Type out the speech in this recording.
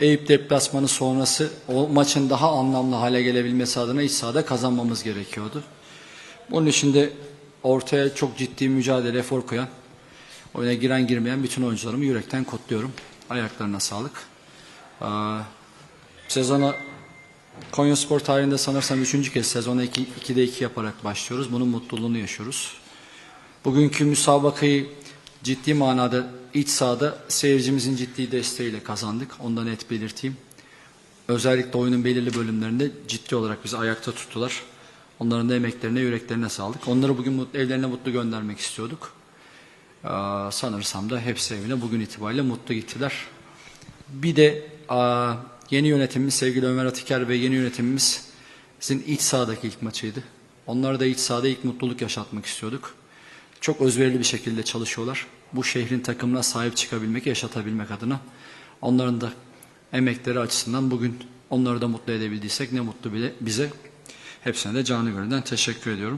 Eyüp deplasmanı sonrası o maçın daha anlamlı hale gelebilmesi adına iç sahada kazanmamız gerekiyordu. Bunun için de ortaya çok ciddi mücadele, efor koyan, oyuna giren girmeyen bütün oyuncularımı yürekten kutluyorum. Ayaklarına sağlık. Aa, sezona Konya Spor tarihinde sanırsam üçüncü kez sezona 2, 2'de 2 yaparak başlıyoruz. Bunun mutluluğunu yaşıyoruz. Bugünkü müsabakayı ciddi manada iç sahada seyircimizin ciddi desteğiyle kazandık. Ondan net belirteyim. Özellikle oyunun belirli bölümlerinde ciddi olarak bizi ayakta tuttular. Onların da emeklerine, yüreklerine sağlık. Onları bugün mutlu, evlerine mutlu göndermek istiyorduk. Ee, sanırsam da hepsi evine bugün itibariyle mutlu gittiler. Bir de aa, yeni yönetimimiz sevgili Ömer Atiker ve yeni yönetimimizin iç sahadaki ilk maçıydı. Onlara da iç sahada ilk mutluluk yaşatmak istiyorduk. Çok özverili bir şekilde çalışıyorlar. Bu şehrin takımına sahip çıkabilmek, yaşatabilmek adına. Onların da emekleri açısından bugün onları da mutlu edebildiysek ne mutlu bile bize. Hepsine de canı gönülden teşekkür ediyorum.